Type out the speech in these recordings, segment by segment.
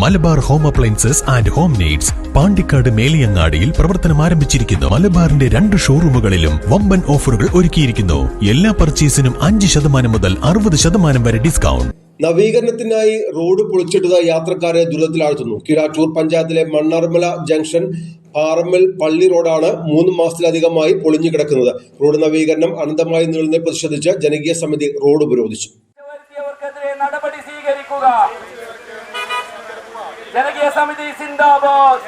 Malabar home appliances and home needs Pandikkad മേലിയങ്ങാടിയിൽ പ്രവർത്തനം ആരംഭിച്ചിരിക്കുന്നു. മലബാറിന്റെ രണ്ട് ഷോറൂമുകളിലും വമ്പൻ ഓഫറുകൾ ഒരുക്കിയിരിക്കുന്നു. എല്ലാ പർച്ചേസിനും അഞ്ച് ശതമാനം മുതൽ അറുപത് ശതമാനം വരെ ഡിസ്കൗണ്ട്. നവീകരണത്തിനായി റോഡ് പൊളിച്ചിട്ടത് യാത്രക്കാരെ ദുരിതത്തിലാഴ്ത്തുന്നു കിരാറ്റൂർ പഞ്ചായത്തിലെ മണ്ണാർമല ജംഗ്ഷൻ പാറമ്മൽ പള്ളി റോഡാണ് മൂന്ന് മാസത്തിലധികമായി പൊളിഞ്ഞു കിടക്കുന്നത്. റോഡ് നവീകരണം അനന്തമായി നീളുന്നതിനെ പ്രതിഷേധിച്ച് ജനകീയ സമിതി റോഡ് ഉപരോധിച്ചു. നടപടി സ്വീകരിക്കുക. സമിതി സിന്ദാബാദ്.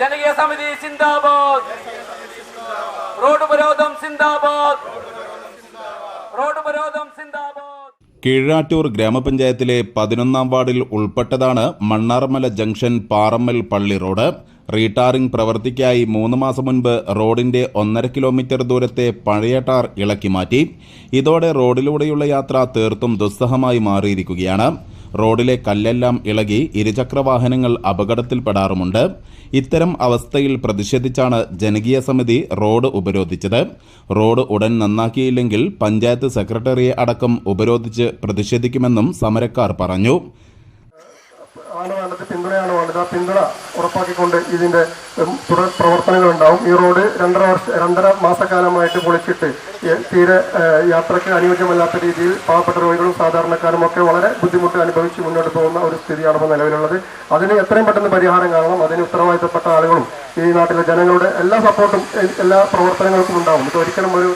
ജനകീയ സമിതി സിന്ദാബാദ്. റോഡ് ഉപരോധം സിന്ദാബാദ്. റോഡ് ഉപരോധം സിന്ദാബാദ്. കീഴാറ്റൂർ ഗ്രാമപഞ്ചായത്തിലെ പതിനൊന്നാം വാർഡിൽ ഉൾപ്പെട്ടതാണ് മണ്ണാർമല ജംഗ്ഷൻ പാറമ്മൽ പള്ളി റോഡ്. റീടാറിംഗ് പ്രവൃത്തിക്കായി മൂന്ന് മാസം മുൻപ് റോഡിന്റെ ഒന്നര കിലോമീറ്റർ ദൂരത്തെ പഴയ ടാർ ഇളക്കി മാറ്റി. ഇതോടെ റോഡിലൂടെയുള്ള യാത്ര തീർത്തും ദുസ്സഹമായി മാറിയിരിക്കുകയാണ്. റോഡിലെ കല്ലെല്ലാം ഇളകി ഇരുചക്രവാഹനങ്ങൾ അപകടത്തിൽപ്പെടാറുമുണ്ട്. ഇത്തരം അവസ്ഥയിൽ പ്രതിഷേധിച്ചാണ് ജനകീയ സമിതി റോഡ് ഉപരോധിച്ചത്. റോഡ് ഉടൻ നന്നാക്കിയില്ലെങ്കിൽ പഞ്ചായത്ത് സെക്രട്ടറിയെ അടക്കം ഉപരോധിച്ച് പ്രതിഷേധിക്കുമെന്നും സമരക്കാർ പറഞ്ഞു. ആണ് വേണ്ടത് പിന്തുണയാണ് വേണ്ടത്. ആ പിന്തുണ ഉറപ്പാക്കിക്കൊണ്ട് ഇതിന്റെ തുടർ പ്രവർത്തനങ്ങൾ ഉണ്ടാവും ഈ റോഡ് രണ്ടര വർഷ രണ്ടര മാസക്കാലമായിട്ട് പൊളിച്ചിട്ട് തീരെ യാത്രയ്ക്ക് അനുയോജ്യമല്ലാത്ത രീതിയിൽ പാവപ്പെട്ട രോഗികളും സാധാരണക്കാരും ഒക്കെ വളരെ ബുദ്ധിമുട്ട് അനുഭവിച്ച് മുന്നോട്ട് പോകുന്ന ഒരു സ്ഥിതിയാണ് ഇപ്പോൾ നിലവിലുള്ളത്. അതിന് എത്രയും പെട്ടെന്ന് പരിഹാരം കാണണം. അതിന് ഉത്തരവാദിത്തപ്പെട്ട ആളുകളും നാട്ടിലെ ജനങ്ങളുടെ എല്ലാ സപ്പോർട്ടും എല്ലാ പ്രവർത്തനങ്ങൾക്കും ഉണ്ടാവും. ഇത് ഒരിക്കലും ഒരു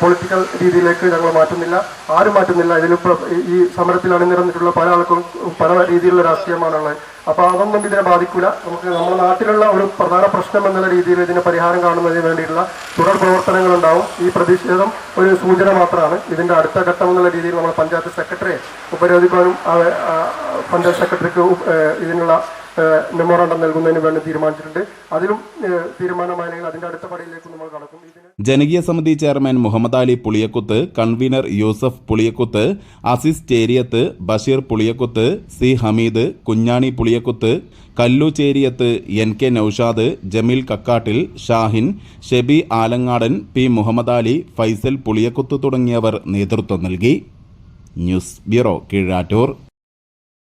പൊളിറ്റിക്കൽ രീതിയിലേക്ക് ഞങ്ങൾ മാറ്റുന്നില്ല. ആരും മാറ്റുന്നില്ല. ഇതിലിപ്പോൾ ഈ സമരത്തിൽ അണിനിരന്നിട്ടുള്ള പല ആൾക്കും പല രീതിയിലുള്ള രാഷ്ട്രീയമാണുള്ളത്. അപ്പോൾ അതൊന്നും ഇതിനെ ബാധിക്കില്ല നമുക്ക് നമ്മുടെ നാട്ടിലുള്ള ഒരു പ്രധാന പ്രശ്നം എന്നുള്ള രീതിയിൽ ഇതിന് പരിഹാരം കാണുന്നതിന് വേണ്ടിയിട്ടുള്ള തുടർ പ്രവർത്തനങ്ങൾ ഉണ്ടാവും ഈ പ്രതിഷേധം ഒരു സൂചന മാത്രമാണ്. ഇതിന്റെ അടുത്ത ഘട്ടം എന്നുള്ള രീതിയിൽ നമ്മൾ പഞ്ചായത്ത് സെക്രട്ടറിയെ ഉപരോധിക്കാനും പഞ്ചായത്ത് സെക്രട്ടറിക്ക് ഇതിനുള്ള മെമ്മോറാണ്ടം നൽകുന്നതിന് വേണ്ടി തീരുമാനിച്ചിട്ടുണ്ട്. അതിലും ഏഹ് തീരുമാനമായില്ലെങ്കിൽ അതിന്റെ അടുത്ത പടിയിലേക്ക് നമ്മൾ കടക്കും. ജനകീയ സമിതി chairman Muhammad Ali Puliyakkuth convener Yusuf Puliyakkuth Azis Cheriyath Basheer Puliyakkuth C Hameed Kunjani Puliyakkuth Kallu Cheriyath N K Noushad Jameel Kakkattil Shahin Shebi Alangadan P Muhammad Ali Faisal Puliyakkuth തുടങ്ങിയവർ നേതൃത്വം നൽകി. News bureau Keezhattoor.